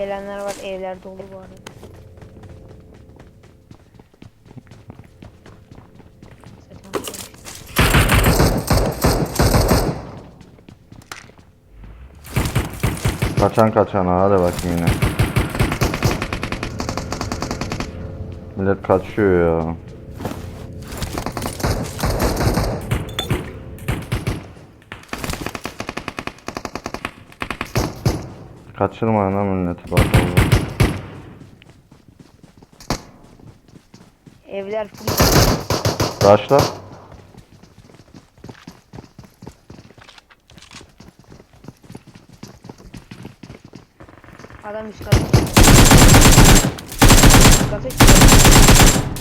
Gelenler var evler dolu bu arada. Kaçan kaçan hadi bakayım yine. Millet kaçıyor ya. Kaçırmayın lan milleti bak. Evler full. Kaçta? Adam üst kata. Üst kata çıkıyor.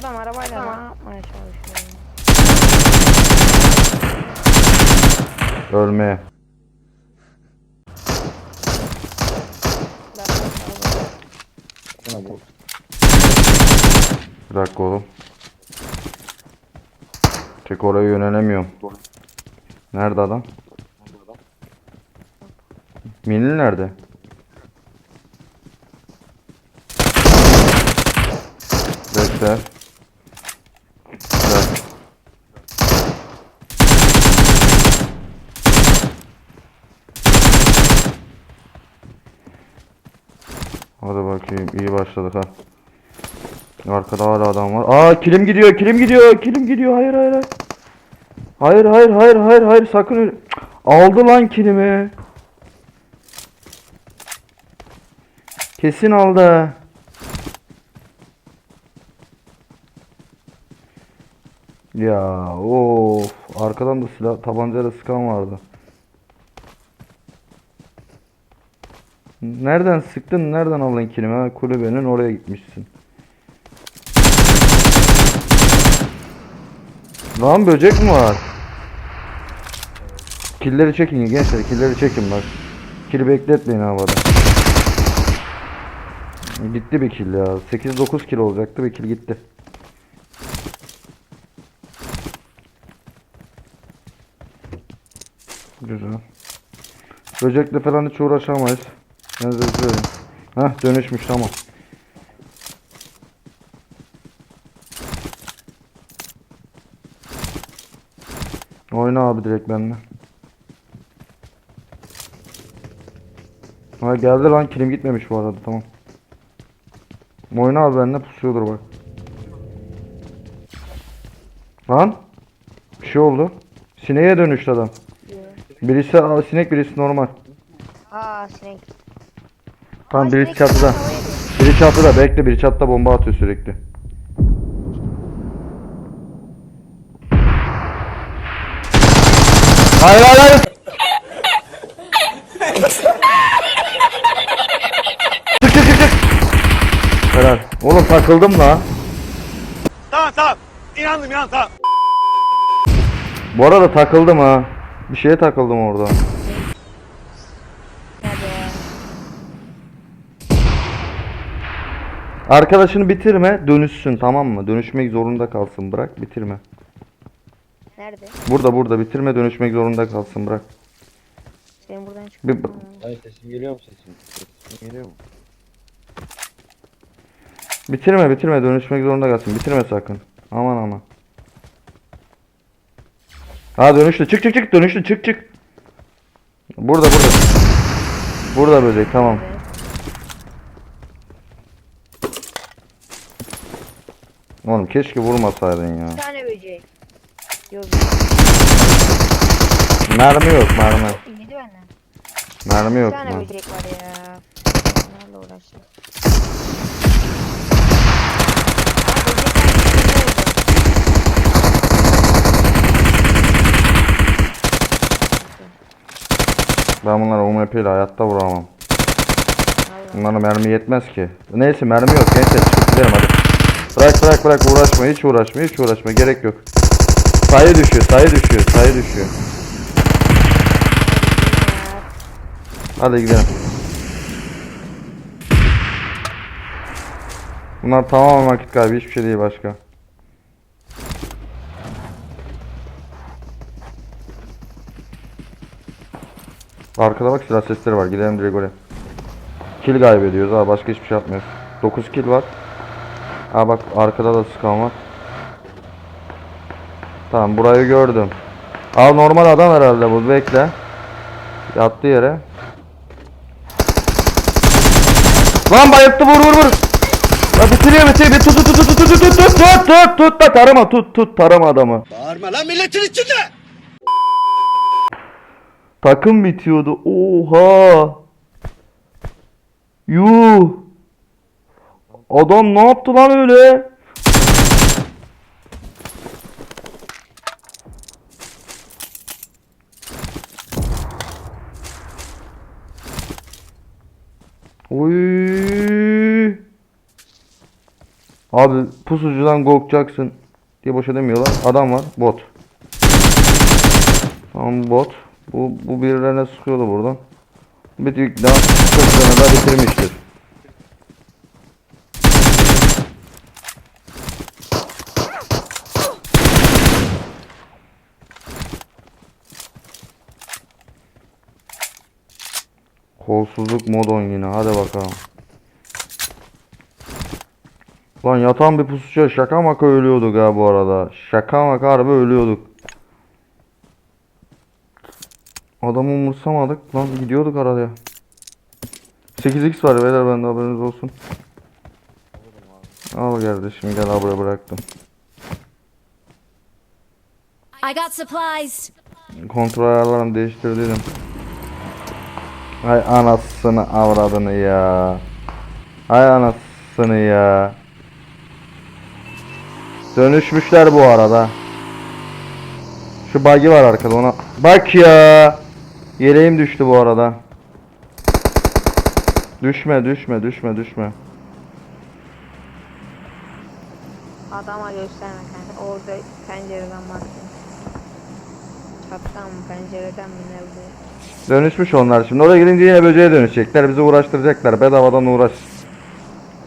Adam arabayla ne yapmaya çalışıyor? Ölmeye. Bir dakika oğlum. Tek oraya yönelemiyorum. Nerede adam? Minil nerede? Bekle. Hadi bakayım iyi başladık ha. Arkada hala adam var. Aa kilim gidiyor, kilim gidiyor, kilim gidiyor. Hayır hayır hayır. Hayır hayır hayır hayır hayır sakın Aldı lan kilimi. Kesin aldı. Ya of arkadan da silah tabancayla sıkan vardı. Nereden sıktın? Nereden aldın kilimi? Ha, kulübenin oraya gitmişsin. Lan böcek mi var? Killeri çekin gençler, killeri çekin bak. Kili bekletmeyin havada. Gitti bir kill ya. 8-9 kill olacaktı bir kill gitti. Güzel. Böcekle falan hiç uğraşamayız. Ben size söyleyeyim. Heh dönüşmüş tamam. Oyna abi direkt benimle. Ha geldi lan kilim gitmemiş bu arada tamam. Oyna abi benimle pusuyordur bak. Lan bir şey oldu. Sineğe dönüştü adam. Birisi sinek birisi normal. Aa sinek. Tamam biri çatıda. Biri çatıda bekle biri çatıda bomba atıyor sürekli. Hayır hayır hayır. çık çık çık çık. Helal. Oğlum takıldım la. Tamam tamam. İnandım inan tamam. Bu arada takıldım ha. Bir şeye takıldım orada. Nerede ya? Arkadaşını bitirme dönüşsün tamam mı? Dönüşmek zorunda kalsın bırak bitirme. Nerede? Burada burada bitirme dönüşmek zorunda kalsın bırak. Senin buradan Bir, çıkıyor. Hayır sesim geliyor mu sesim? Sesim geliyor mu? bitirme bitirme dönüşmek zorunda kalsın. Bitirme sakın. Aman aman. Ha dönüştü. Çık çık çık dönüştü çık çık. Burada burada. Burada böcek tamam. Oğlum keşke vurmasaydın ya. Bir tane böcek. Yok. Mermi yok mermi. Yedi benden. Mermi Bir yok tane mu? böcek var ya. Nerede uğraşacağız? Ben bunları UMP ile hayatta vuramam. Bunlara mermi yetmez ki. Neyse mermi yok gençler çıkıp gidelim hadi. Bırak bırak bırak uğraşma hiç uğraşma hiç uğraşma gerek yok. sayı düşüyor, sayı düşüyor, sayı düşüyor. Hadi gidelim. Bunlar tamamen vakit kaybı, hiçbir şey değil başka. Arkada bak silah sesleri var. Gidelim direkt oraya. Kill kaybediyoruz ha başka hiçbir şey yapmıyoruz. 9 kill var. Ha bak arkada da sıkan var. Tamam burayı gördüm. Al normal adam herhalde bu bekle. Yattı yere. Lan bayılttı vur vur vur. Ya bitiriyor bitiriyor. Tut tut tut tut tut tut tut tut tut tut tut tarama tut tut tarama adamı. Bağırma lan milletin içinde. Takım bitiyordu. Oha. Yuh. Adam ne yaptı lan öyle? Oy. Abi pusucudan korkacaksın diye boşa demiyorlar. Adam var bot. Tamam bot. Bu, bu birilerine sıkıyordu buradan. Bir tük daha 40 tane daha bitirmiştir. Kolsuzluk modon yine hadi bakalım. Lan yatan bir pusucuya şaka maka ölüyorduk ha bu arada. Şaka maka harbi ölüyorduk. Adamı umursamadık. Lan gidiyorduk arada. 8x var beyler bende haberiniz olsun. Al kardeşim gel buraya bıraktım. I got supplies. Kontrol ayarlarını değiştirdiydim. Ay anasını avradını ya. Ay anasını ya. Dönüşmüşler bu arada. Şu buggy var arkada ona. Bak ya. Yeleğim düştü bu arada. Düşme düşme düşme düşme. Adama gösterme kanka. Orada pencereden baktım. Çattan mı pencereden mi ne bu? Dönüşmüş onlar şimdi. Oraya gidince yine böceğe dönüşecekler. Bizi uğraştıracaklar. Bedavadan uğraş.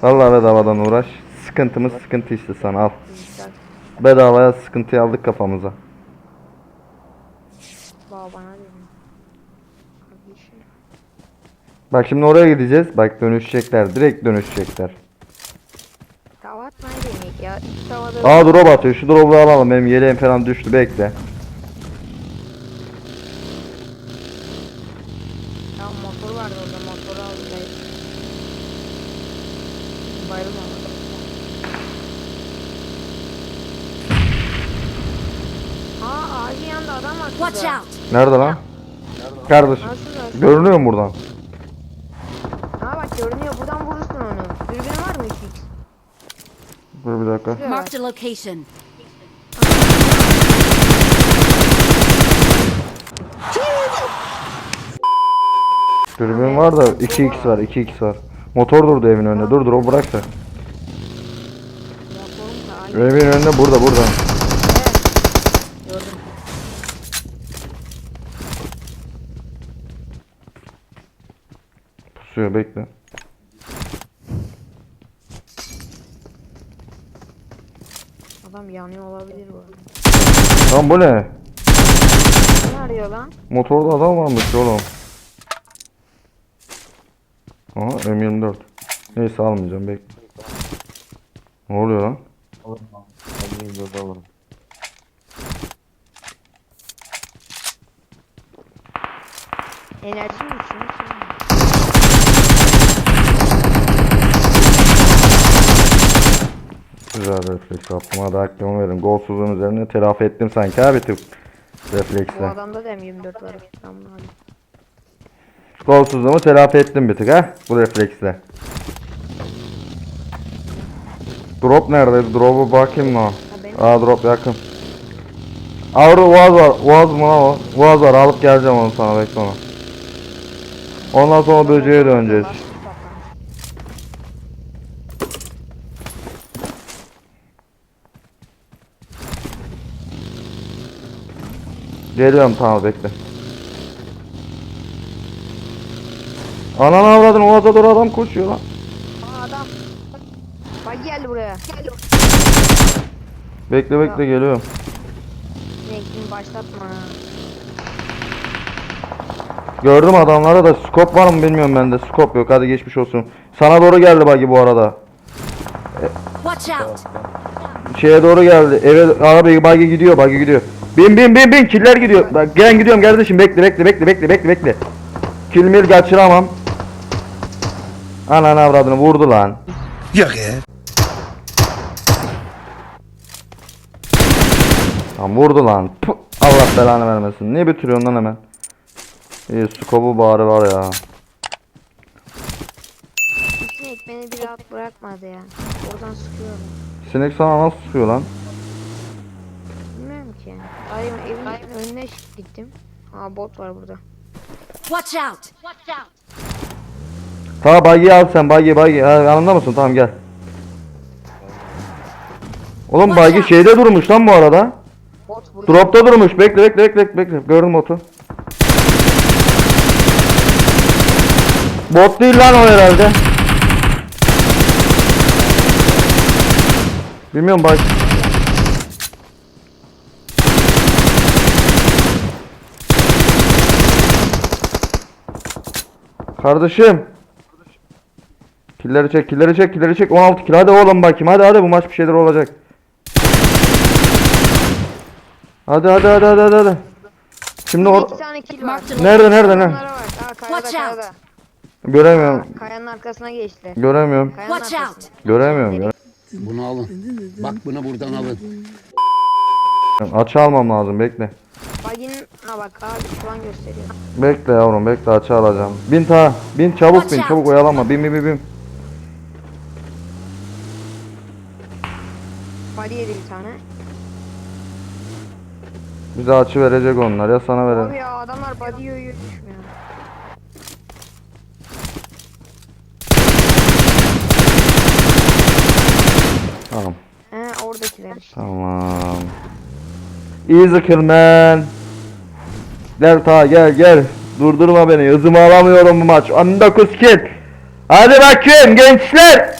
Vallahi bedavadan uğraş. Sıkıntımız sıkıntı işte sana al. Bedavaya sıkıntıyı aldık kafamıza. Bak şimdi oraya gideceğiz. Bak dönüşecekler. Direkt dönüşecekler. Ya. Aa drop atıyor. Şu drop'u alalım. Benim yeleğim falan düştü. Bekle. Ya motor vardı orada motoru aldı. Bayılma. Aa ağacın yanında adam var Watch şurada. out. Nerede lan? Kardeşim. Şurada. Görünüyor mu buradan? Ha bak görünüyor buradan vurursun onu. Dürbün var mı 2x? Dur bir dakika. Marked a location. Dürbün var da 2x var. 2x var. Motor durdu evin önünde. Dur dur o bırak da. Evin önünde burada burada. Pusuyor bekle. Adam yanıyor olabilir bu. Lan bu ne? Ne arıyor lan? Motorda adam varmış oğlum. Aha M24. Neyse almayacağım bekle. Ne oluyor lan? Alırım abi. Ben de burada alırım. Enerji mi için? Güzel refleks yaptım. Hadi hakkımı verin. Golsuzluğun üzerine telafi ettim sanki abi. Bu Refleksle. adamda da M24 var. Tamam hadi. Golsuzluğumu telafi ettim bir tık ha. Bu refleksle. Drop neredeydi? Drop'a bakayım mı? Aa drop yakın. Avru Vaz var. Vaz mı lan o? Vaz var. Alıp geleceğim onu sana bekle onu. Ondan sonra böceğe döneceğiz. Geliyorum tamam bekle. Ananı avradın o arada doğru adam koşuyor lan. Aa adam. Bak geldi buraya. Geldi. Bekle bekle geliyorum. Sinekliğini başlatma. Gördüm adamlara da skop var mı bilmiyorum bende. Skop yok hadi geçmiş olsun. Sana doğru geldi bagi bu arada. Watch out! Şeye doğru geldi. Eve abi bagi gidiyor bagi gidiyor. Bin bin bin bin killer gidiyor. Bak gel gidiyorum kardeşim bekle bekle bekle bekle bekle bekle. Kill mil kaçıramam. Ananı avradını vurdu lan. Yok ya. Lan vurdu lan. Puh, Allah belanı vermesin. Niye bitiriyorsun lan hemen? İyi skobu bari var ya. Sinek beni bir rahat bırakmadı ya. Oradan sıkıyorum. Sinek sana nasıl sıkıyor lan? Dayım evin önüne gittim. Aa bot var burada. Watch out! Watch out! Tamam buggy'i al sen buggy buggy. Ha, yanında mısın? Tamam gel. Oğlum buggy şeyde durmuş lan bu arada. Bot burada. Dropta durmuş. Bekle bekle bekle bekle. Gördüm botu. Bot değil lan o herhalde. Bilmiyorum bak. Kardeşim. Killeri çek, killeri çek, killeri çek. 16 kill. Hadi oğlum bakayım. Hadi hadi bu maç bir şeyler olacak. Hadi hadi hadi hadi hadi. hadi. Şimdi or İki tane kill var. Nerede nerede ne? Onlara bak. Aa kayada Watch out. kayada. Göremiyorum. Kayanın arkasına geçti. Göremiyorum. Kayanın Watch arkasına. out! Göremiyorum. göre- Bunu alın. Bak bunu buradan alın. Açı almam lazım. Bekle. Baginin ha bak abi şu an gösteriyor. Bekle yavrum bekle açı alacağım. Bin ta. Bin çabuk bin çabuk out. oyalanma. Bin bin bin bin. Body yedi bir tane. Bize açı verecek onlar ya sana Abi verelim. ya adamlar body yiyor düşmüyor. Tamam. He oradakiler işte. Tamam. Easy kill man. Gel ta gel gel. Durdurma beni. Hızımı alamıyorum bu maç. 19 kill. Hadi bakayım gençler.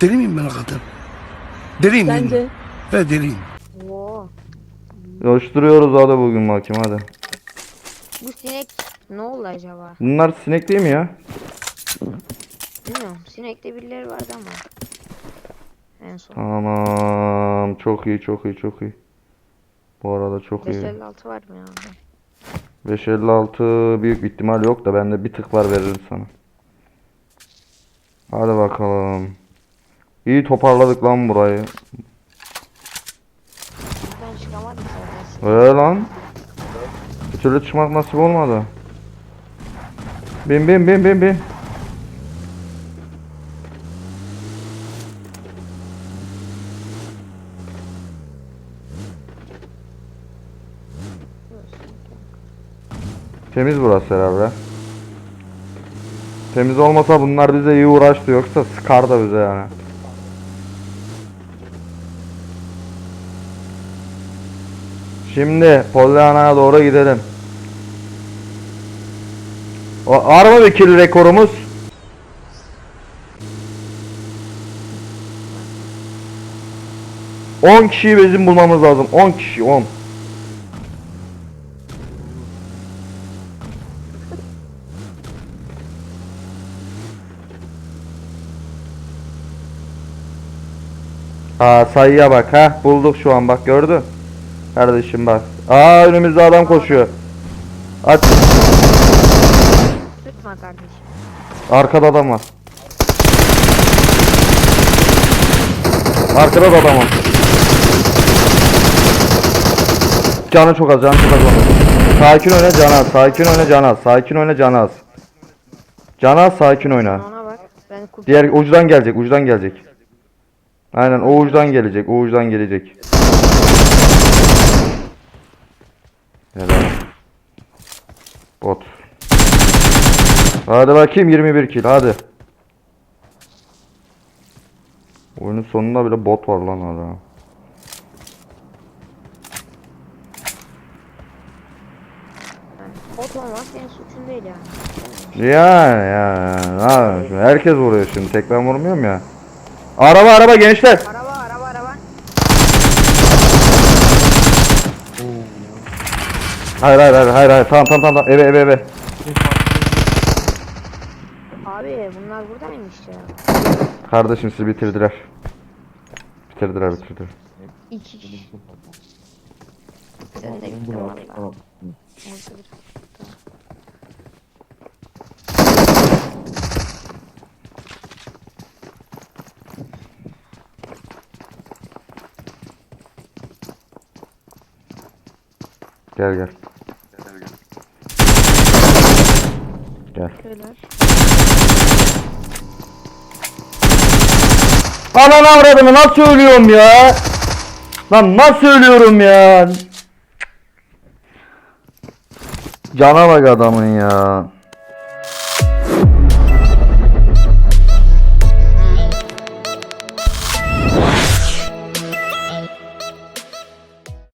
Deli miyim ben hakikaten? Deliyim mi? Evet deliyim. Oo. Coşturuyoruz hadi bugün bakayım hadi. Bu sinek ne oldu acaba? Bunlar sinek değil mi ya? Bilmiyorum. Sinekte birileri vardı ama. En son. Tamam. Çok iyi çok iyi çok iyi. Bu arada çok iyi. 556 var mı ya? 556 büyük bir ihtimal yok da bende bir tık var veririm sana. Hadi bakalım. İyi toparladık lan burayı. Ben çıkamadım zaten. Ee lan. Bir türlü çıkmak nasip olmadı. Bin bin bin bin bin. Temiz burası herhalde. Temiz olmasa bunlar bize iyi uğraştı yoksa sıkar da bize yani. Şimdi Pollyanna'ya doğru gidelim. O, var mı bir kill rekorumuz? On kişiyi bizim bulmamız lazım. 10 kişi 10. Aa sayıya bak ha bulduk şu an bak gördün. Kardeşim bak. Aa önümüzde adam koşuyor. Aç. Tutma kardeşim. Arkada adam var. Arkada da adam var. Canı çok az, canı çok az. Sakin oyna Canaz, sakin oyna Canaz, sakin oyna Canaz. Canaz sakin oyna. Ona bak. Ben Diğer ucudan gelecek, ucudan gelecek. Aynen o ucudan gelecek, o ucudan gelecek. Helal. Bot. Hadi bakayım 21 kill hadi. Oyunun sonunda bile bot var lan orada. senin suçun değil yani. Ya ya ha, herkes vuruyor şimdi tek ben vurmuyorum ya. Araba araba gençler. Araba araba araba. Hayır hayır hayır hayır hayır tamam tamam tamam eve eve eve. Abi bunlar buradaymış ya. Kardeşim sizi bitirdiler. Bitirdiler bitirdiler. İki kişi. Sen de gittin valla. Bir- Gel gel. Gel. Beyler. Ananı avradını nasıl ölüyorum ya? Lan nasıl ölüyorum ya? Cana bak adamın ya.